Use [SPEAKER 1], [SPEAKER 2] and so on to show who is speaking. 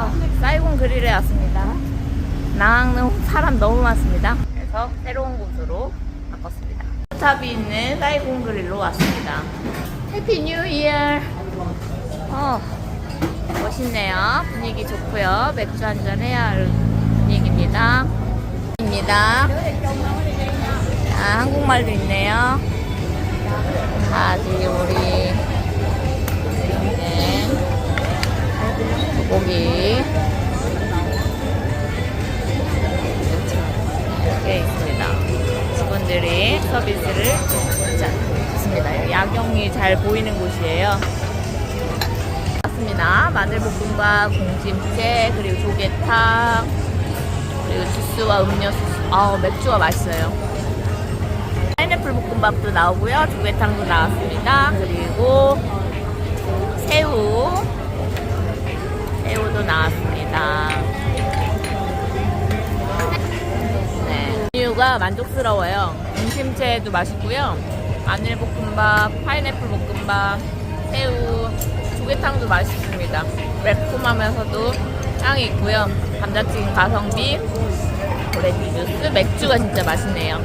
[SPEAKER 1] 아, 사이곤 그릴에 왔습니다. 나항는 사람 너무 많습니다. 그래서 새로운 곳으로 바꿨습니다. 탑이 있는 사이곤 그릴로 왔습니다. 해피 뉴 이어! 어, 멋있네요. 분위기 좋고요. 맥주 한잔 해야 할 분위기입니다. 입니다. 아, 한국말도 있네요. 아직 우리 네. 고기 이렇게 있습니다. 직원들이 서비스를 자, 있습니다. 야경이 잘 보이는 곳이에요. 맞습니다. 마늘볶음밥, 공찜채, 그리고 조개탕, 그리고 주스와 음료수. 아 맥주가 맛있어요. 파인애플 볶음밥도 나오고요. 조개탕도 나왔습니다. 그리고 네. 메뉴가 만족스러워요. 공심채도 맛있고요. 마늘 볶음밥, 파인애플 볶음밥, 새우, 조개탕도 맛있습니다. 매콤하면서도 향이 있고요. 감자튀김 가성비, 오렌지 주스, 맥주가 진짜 맛있네요.